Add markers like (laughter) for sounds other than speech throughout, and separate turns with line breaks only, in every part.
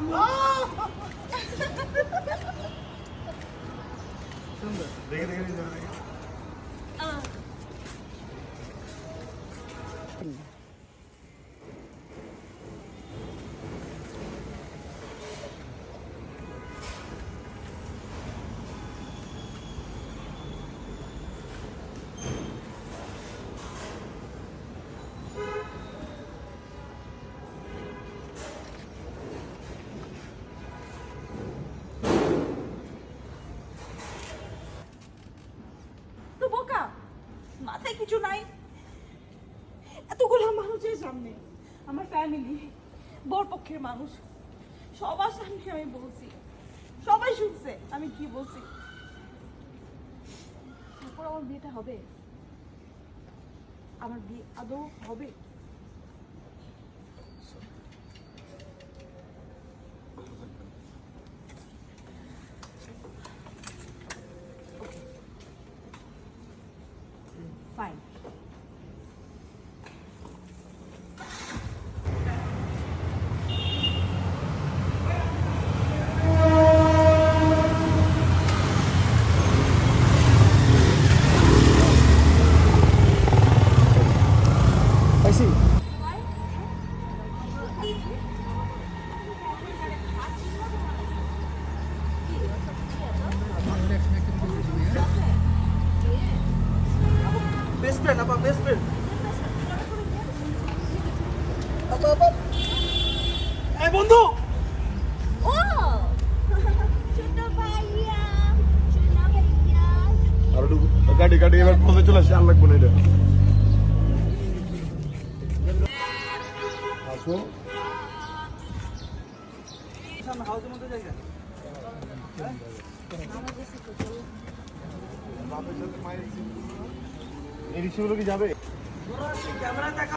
আম্মু সুন্দর দেখে দেখে দেখে দেখে
তো কিছু নাই। এতগুলো মানুষের সামনে আমার ফ্যামিলি বর পক্ষের মানুষ, সবার সামনে আমি বলছি, সবাই শুনছে আমি কি বলছি। তারপর আমার বিয়েটা হবে। আমার বিয়ে আদৌ হবে?
বন্ধু।
ও! (laughs) ছোট ভাইয়া ছোট ভাইয়া।
আর গাড়ি গাড়ি এবার পথে চলে আসে আর লাগবে না এটা। আসো। হাউসের মধ্যে জায়গা এই রিক্সাগুলো কি যাবে? দেখো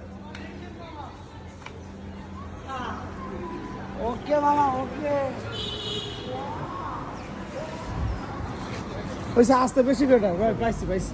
ওকে মামা ওকে। ওইসে আসতে বেশি বেটার পাইছি পাইছি।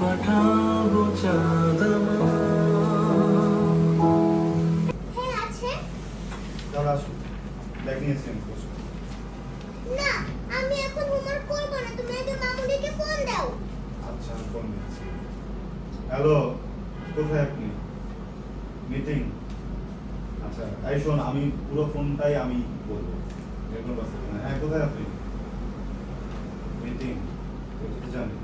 পাঠাবো চাঁদমা
দাঁড়া আসো। ব্যাগ নিয়ে এসে
না আমি এখন হোমওয়ার্ক করব না। তুমি আগে মামুনিকে ফোন দাও।
আচ্ছা আমি ফোন দিচ্ছি। হ্যালো কোথায় আপনি? মিটিং আচ্ছা এই শোন, আমি পুরো ফোনটাই আমি বলব। হ্যাঁ কোথায় আপনি? মিটিং জানি